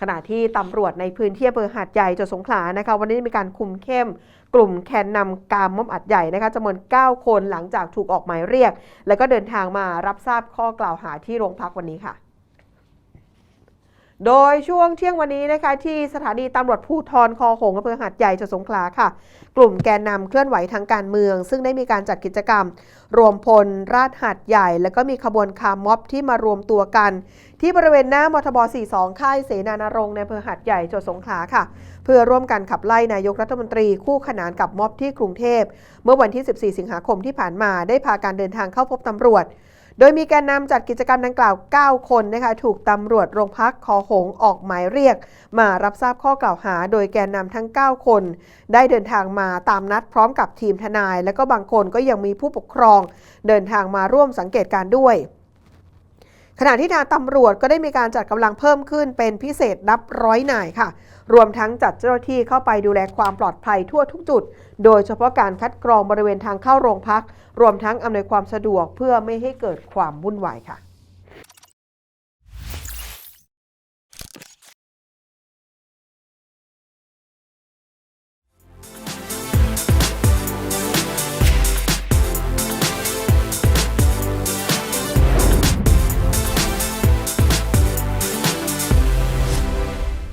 ขณะที่ตำรวจในพื้นที่อำเภอหาดใหญ่จังหวัดสงขลานะคะวันนี้มีการคุมเข้มกลุ่มแคนนำการมอบอัดใหญ่นะคะจำนวน 9 คนหลังจากถูกออกหมายเรียก และก็เดินทางมารับทราบข้อกล่าวหาที่โรงพักวันนี้ค่ะ โดยช่วงเที่ยงวันนี้นะคะที่สถานีตำรวจภูธรคอหงส์อำเภอหาดใหญ่จังหวัดสงขลาค่ะ กลุ่มแกนนำเคลื่อนไหวทางการเมือง ซึ่งได้มีการจัดกิจกรรม รวมพลราชหาดใหญ่ แล้วก็มีขบวนคาร์ม็อบที่มารวมตัวกัน ที่บริเวณหน้ามทบ 42 ค่ายเสนานรงค์ในอำเภอหาดใหญ่จังหวัดสงขลาค่ะ เพื่อร่วมกันขับไล่นายกรัฐมนตรีคู่ขนานกับม็อบที่กรุงเทพ เมื่อวันที่ 14 สิงหาคมที่ผ่านมาได้พาการเดินทางเข้าพบตำรวจ โดยมีแกนนำจัดกิจกรรมดังกล่าว 9 คนนะคะถูกตำรวจโรงพักคอหงออกหมายเรียก มารับทราบข้อกล่าวหา โดยแกนนำทั้ง 9 คน ได้เดินทางมาตามนัดพร้อมกับทีมทนาย และก็บางคนก็ยังมีผู้ปกครอง เดินทางมาร่วมสังเกตการด้วย ขณะที่ทางตำรวจก็ได้มีการจัดกำลังเพิ่มขึ้นเป็นพิเศษนับร้อยนายค่ะ รวมทั้งจัดเจ้าหน้าที่เข้าไปดูแลความปลอดภัยทั่วทุกจุด โดยเฉพาะการคัดกรองบริเวณทางเข้าโรงพัก รวมทั้งอำนวยความสะดวกเพื่อไม่ให้เกิดความวุ่นวายค่ะ